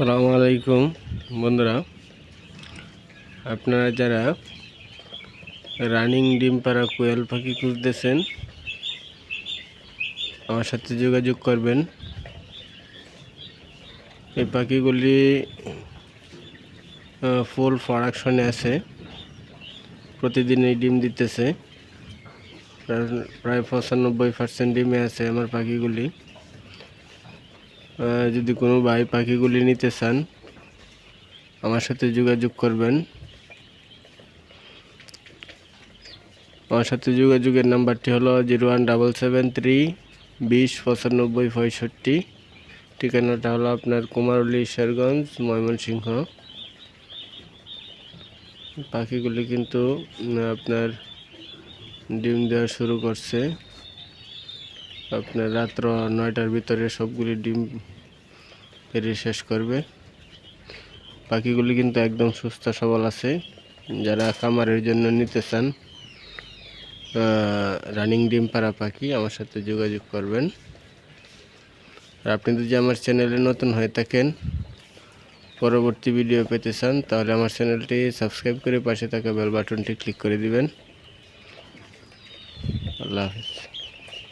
আসসালামু আলাইকুম, বন্ধুরা। আপনারা যারা রানিং ডিম পাড়া কোয়েল পাখি খুঁজতেছেন, আমার সাথে যোগাযোগ করবেন। এই পাখিগুলি ফুল প্রোডাকশনে আছে। প্রতিদিন এই ডিম দিতেছে। প্রায়- পঁচানব্বই পার্সেন্ট ডিমে আছে আমার পাখিগুলি। যদি কোনো ভাই পাখিগুলি নিতে চান, আমার সাথে যোগাযোগ করবেন। আমার সাথে যোগাযোগের নাম্বারটি হলো zero one double seven three বিশ পঁচানব্বই পঁয়ষট্টি। ঠিকানাটা হলো আপনার কুমারুলি, ঈশ্বরগঞ্জ, ময়মনসিংহ। পাখিগুলি কিন্তু আপনার ডিম দেওয়া শুরু করছে। আপনার রাত্র নয়টার ভিতরে সবগুলি ডিম পেরে শেষ করবে। পাখিগুলি কিন্তু একদম সুস্থ সবল আছে। যারা খামারের জন্য নিতে চান রানিং ডিম পাড়া পাখি আমার সাথে যোগাযোগ করবেন। আর আপনি যদি আমার চ্যানেলে নতুন হয়ে থাকেন, পরবর্তী ভিডিও পেতে চান, তাহলে আমার চ্যানেলটি সাবস্ক্রাইব করে পাশে থাকা বেল বাটনটি ক্লিক করে দিবেন। আল্লাহ হাফিজ।